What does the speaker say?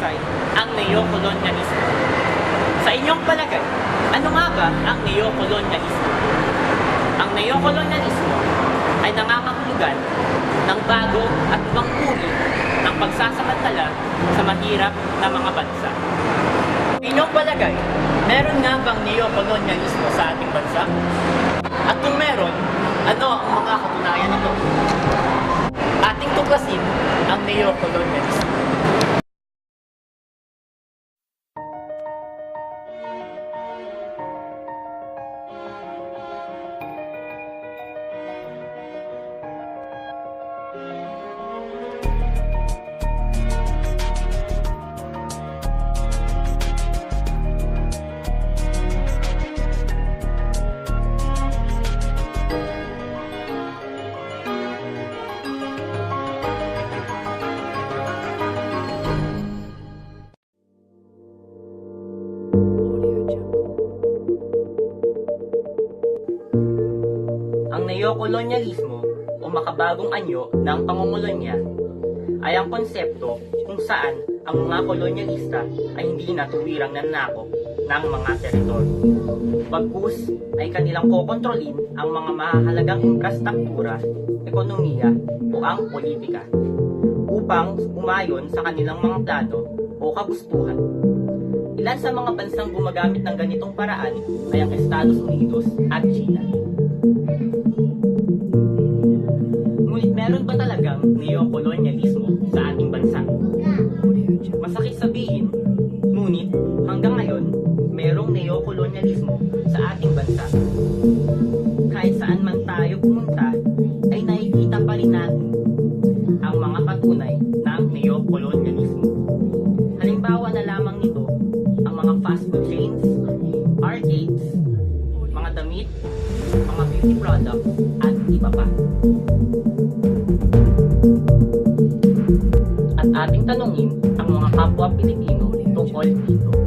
mahusay ang neocolonialismo. Sa inyong palagay, ano nga ba ang neocolonialismo? Ang neocolonialismo ay nangangahulugan ng bago at ibang uri ng pagsasamantala sa mahirap na mga bansa. Sa inyong palagay, meron nga bang neocolonialismo sa ating bansa? At kung meron, ano ang mga katunayan nito? Ating tuklasin ang neocolonialismo. Neokolonyalismo o makabagong anyo ng pangungolonya ay ang konsepto kung saan ang mga kolonyalista ay hindi na tuwirang nanakop ng mga teritoryo. Bagkus ay kanilang kokontrolin ang mga mahalagang infrastruktura, ekonomiya o ang politika upang umayon sa kanilang mga plano o kagustuhan. Ilan sa mga bansang gumagamit ng ganitong paraan ay ang Estados Unidos at China. Ngunit meron ba talagang neokolonyalismo sa ating bansa? Masakit sabihin, ngunit hanggang ngayon, merong neokolonyalismo sa ating bansa. Kahit saan man tayo pumunta, ay nakikita pa rin natin ang mga patunay ng neokolonyalismo. Damit, mga beauty products, at iba pa. At ating tanungin ang mga kapwa Pilipino tungkol dito.